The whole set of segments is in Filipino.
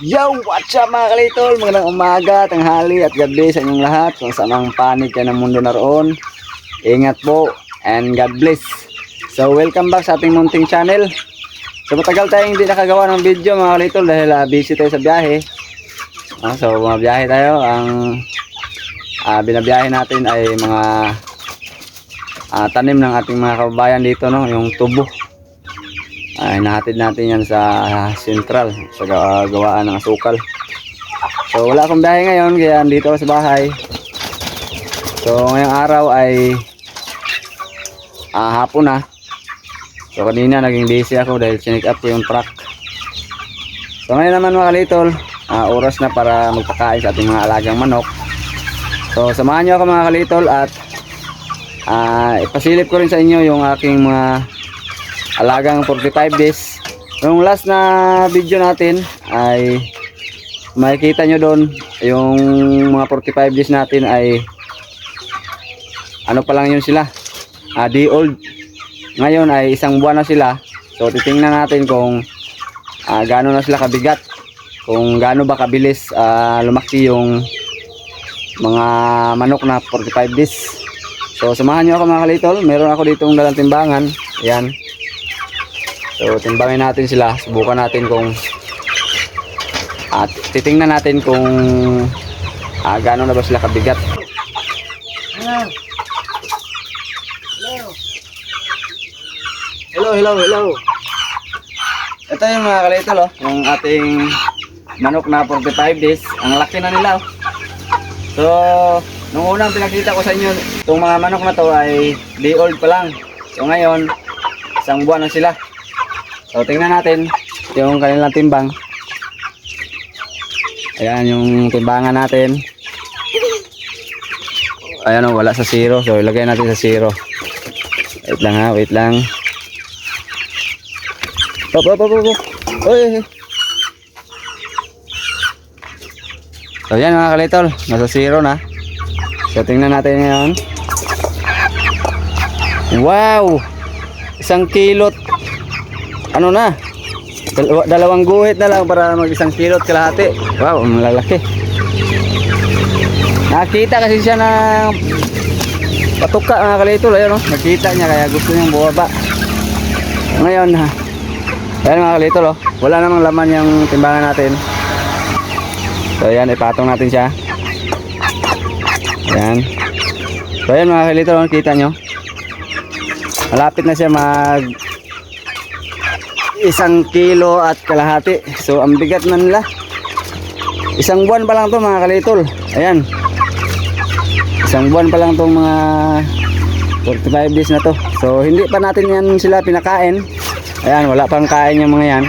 What's up mga kalitol? Magandang umaga, tanghali at gabi sa inyong lahat. Kung saan ang panig ka ng mundo naroon. Ingat po and God bless. So welcome back sa ating munting channel. So matagal tayong hindi nakagawa ng video mga kalitol dahil ah, busy tayo sa biyahe. Ah, so mga biyahe tayo. Ang ah, binabiyahe natin ay mga ah, tanim ng ating mga kababayan dito, no? yung tubo ay nahatid natin yan sa central sa gawa- gawaan ng asukal. So wala akong biyahe ngayon kaya dito ako sa bahay. So ngayong araw ay ah, hapon na. So kanina naging busy ako dahil chinik up ko yung truck. So ngayon naman mga kalitol ah, oras na para magpakain sa ating mga alagang manok. So samahan nyo ako mga kalitol at ah, ipasilip ko rin sa inyo yung aking mga alagang 45 days. Yung last na video natin ay makikita nyo doon yung mga 45 days natin ay ano pa lang yun sila? Ah, day old. Ngayon ay isang buwan na sila. So titingnan natin kung ah, gaano na sila kabigat. Kung gaano ba kabilis ah, lumaki yung mga manok na 45 days. So samahan nyo ako mga kalitol. Meron ako ditong dalang timbangan. Yan So, timbangin natin sila. Subukan natin kung at titingnan natin kung ah, gaano na ba sila kabigat. Hello, hello, hello. Ito yung mga kalito, oh, yung ating manok na 45 days. Ang laki na nila. Oh. So, nung unang pinakita ko sa inyo, itong mga manok na to ay day old pa lang. So ngayon, isang buwan na sila. So tingnan natin yung kanilang timbang. Ayan yung timbangan natin. Ayan o, wala sa zero. So ilagay natin sa zero. Wait lang ha, wait lang. Pop, pop, pop, pop. Uy. So yan mga kalitol, nasa zero na. So tingnan natin ngayon. Wow! Isang kilot ano na? Dalawa, dalawang guhit na lang para mag isang kilot kalahati. Wow ang lalaki nakita kasi siya ng patuka mga kalitol. Ayun oh. nakita niya kaya gusto niyang bumaba. Ngayon ha. Ayan mga kalitol oh. wala namang laman yung timbangan natin. So ayan ipatong natin siya. Ayan. So ayan mga kalitol oh, kita nyo malapit na siya mag isang kilo at kalahati. So, ang bigat na nila. Isang buwan pa lang to mga kalitol. Ayan. Isang buwan pa lang tong mga 45 days na to. So, hindi pa natin yan sila pinakain. Ayan, wala pang kain yung mga yan.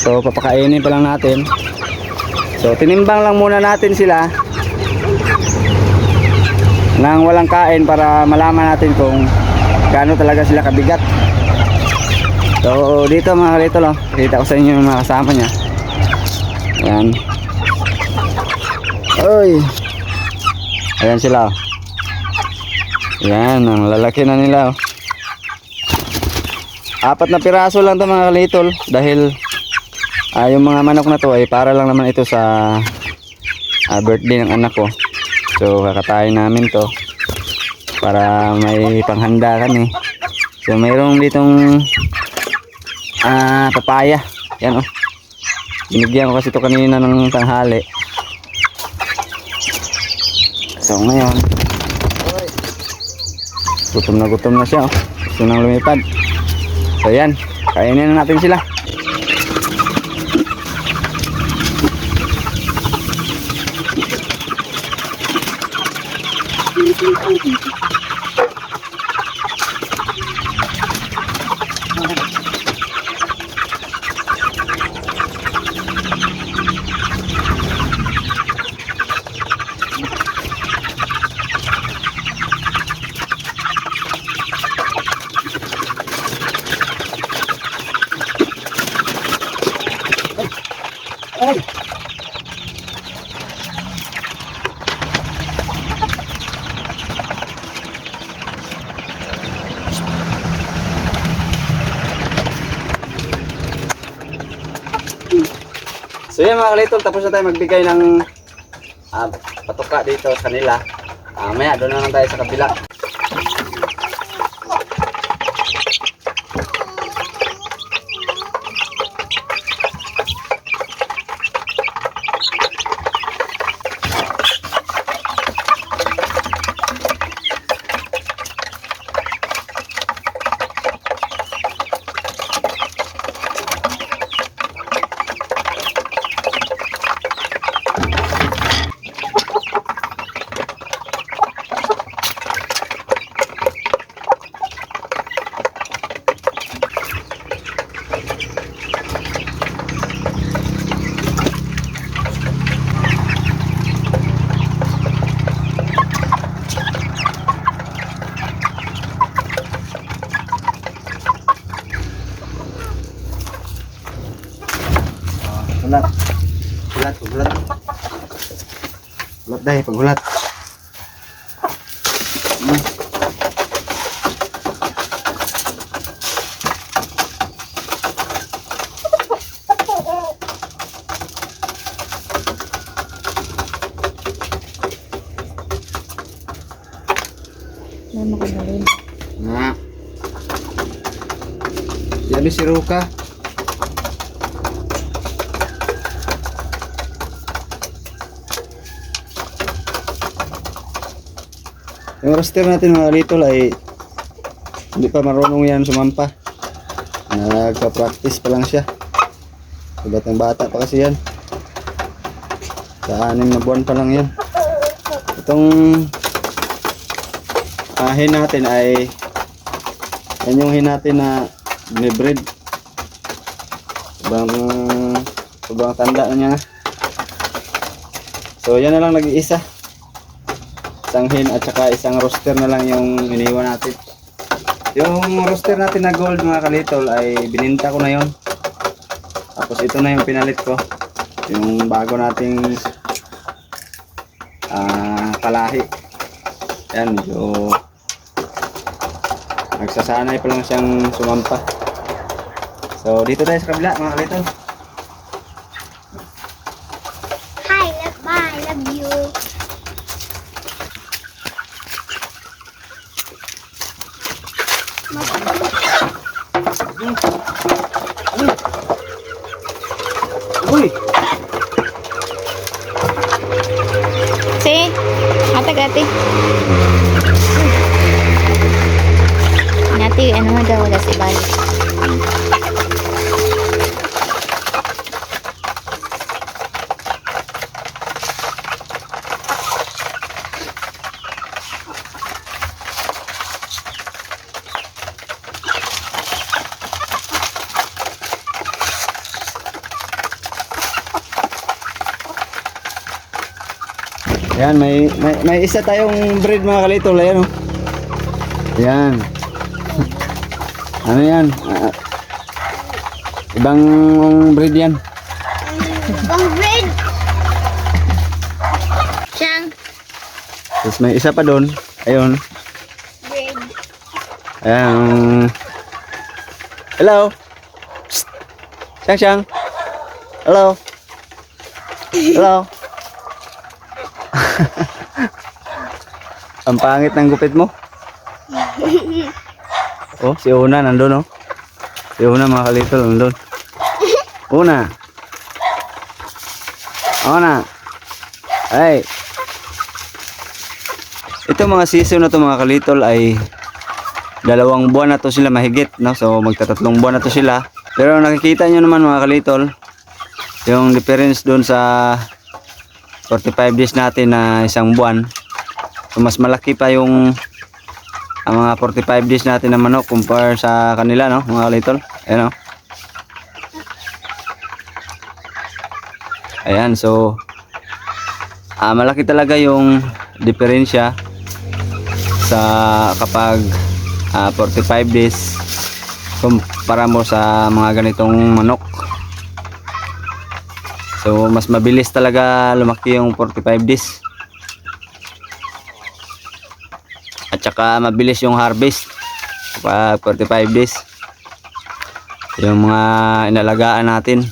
So, papakainin pa lang natin. So, tinimbang lang muna natin sila nang walang kain para malaman natin kung gaano talaga sila kabigat. So dito mga kalito lang, kita ko sa inyo yung mga kasama niya. Ayan. Oy. Ayan sila. oh. Ayan, ang lalaki na nila. oh. Apat na piraso lang to mga kalitol dahil ah, yung mga manok na to ay para lang naman ito sa ah, birthday ng anak ko. So kakatayin namin to para may panghanda kami. So mayroong ditong ah, papaya. Yan o. Oh. Binigyan ko kasi ito kanina ng tanghali. So ngayon, gutom na gutom na siya. Oh. Gusto nang lumipad. So yan, kainin na natin sila. Thank you. Ay! So yan mga kalitol, tapos na tayo magbigay ng ah, uh, patuka dito sa nila. Uh, ah, maya, doon na lang tayo sa kabila. Gulat, gulat. Gulat dahil, paggulat. Hmm. May makadalin. Nga. Yabi si Ruka. Yung roster natin mga litol ay hindi pa marunong yan sumampa. Nagpa-practice pa lang siya. Batang bata pa kasi yan. Sa anim na buwan pa lang yan. Itong ah, hen natin ay yan yung hen natin na binibreed. Sobrang sobrang tanda niya. So yan na lang nag-iisa. Isang at saka isang roster na lang yung iniwan natin. Yung roster natin na gold mga kalitol ay bininta ko na yon. Tapos ito na yung pinalit ko. Yung bago nating ah kalahi. Yan, medyo nagsasanay pa lang siyang sumampa. So, dito tayo sa kabila mga kalitol. Uy! Si, ate gati. Nati, ano daw, wala si Bali. Yan, may, may, may isa tayong breed mga kalitol. Ayan oh. Yan. ano yan? Ah, ibang breed yan. Bang bread. Siyang Tapos may isa pa doon. Ayun. bread. Ayan. Hello. Psst. Siyang, siyang. Hello. Hello. Ang pangit ng gupit mo. Oh, si Una nandun oh. Si Una mga kalitol nandun. Una. Una. Ay. Ito mga season na to mga kalitol ay dalawang buwan na to sila mahigit no so magtatatlong buwan na to sila pero nakikita nyo naman mga kalitol yung difference doon sa 45 days natin na isang buwan. So mas malaki pa yung ang mga 45 days natin na manok compare sa kanila no? Mga kalitol ayan no? Ayan so ah, malaki talaga yung diferensya sa kapag ah, 45 days kumpara mo sa mga ganitong manok so mas mabilis talaga lumaki yung 45 days. At saka mabilis yung harvest. Kapag 45 days. Yung mga inalagaan natin